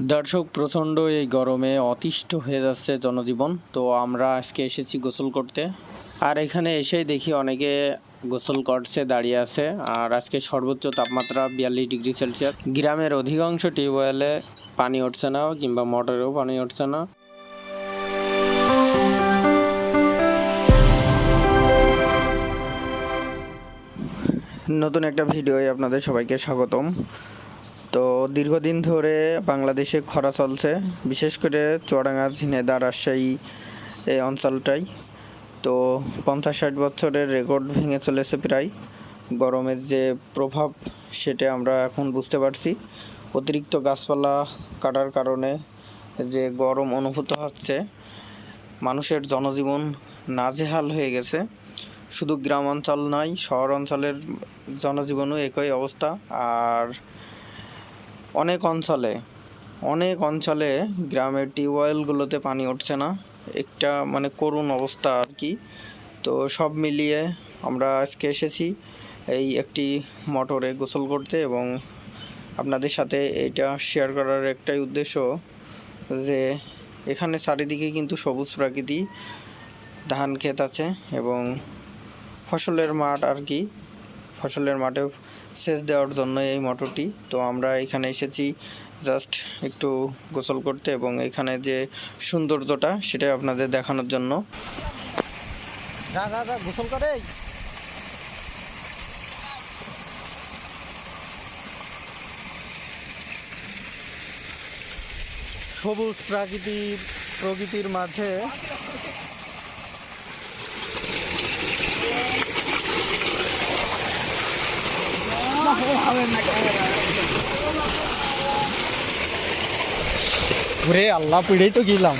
দর্শক, প্রচণ্ড এই গরমে অতিষ্ঠ হয়ে যাচ্ছে জনজীবন। তো আমরা আজকে এসেছি গোসল করতে। আর এখানে এসেই দেখি অনেকে গোসল করছে, দাঁড়িয়ে আছে। আর আজকে সর্বোচ্চ তাপমাত্রা বিয়াল্লিশ ডিগ্রি সেলসিয়াস। গ্রামের অধিকাংশ টিউবওয়েলে পানি উঠছে না, কিংবা মোটরেও পানি উঠছে না। নতুন একটা ভিডিওয়ে আপনাদের সবাইকে স্বাগতম। তো দীর্ঘদিন ধরে বাংলাদেশে খরা চলছে, বিশেষ করে চুয়াডাঙ্গা ঝিনেদা রাজশাহী এই অঞ্চলটাই। তো পঞ্চাশ ষাট বছরের রেকর্ড ভেঙে চলেছে প্রায়। গরমের যে প্রভাব, সেটা আমরা এখন বুঝতে পারছি। অতিরিক্ত গাছপালা কাটার কারণে যে গরম অনুভূত হচ্ছে, মানুষের জনজীবন নাজেহাল হয়ে গেছে। শুধু গ্রাম অঞ্চল নয়, শহর অঞ্চলের জনজীবনও একই অবস্থা। আর অনেক অঞ্চলে অনেক অঞ্চলে গ্রামের টিউবওয়েলগুলোতে পানি উঠছে না। একটা মানে করুণ অবস্থা আর কি। তো সব মিলিয়ে আমরা আজকে এসেছি এই একটি মোটরে গোসল করতে এবং আপনাদের সাথে এটা শেয়ার করার একটাই উদ্দেশ্য যে এখানে চারিদিকে কিন্তু সবুজ প্রাকৃতি, ধান ক্ষেত আছে এবং ফসলের মাঠ আর কি। ফসলের মাঠে সেচ দেওয়ার জন্য এই মোটরটি। তো আমরা এখানে এসেছি জাস্ট একটু গোসল করতে এবং এখানে যে সৌন্দর্যটা সেটা আপনাদের দেখানোর জন্য। যা যা গোসল করে সবুজ প্রাকৃতিক প্রকৃতির মাঝে ওরে আল্লাহ পিড়েই তো গেলাম।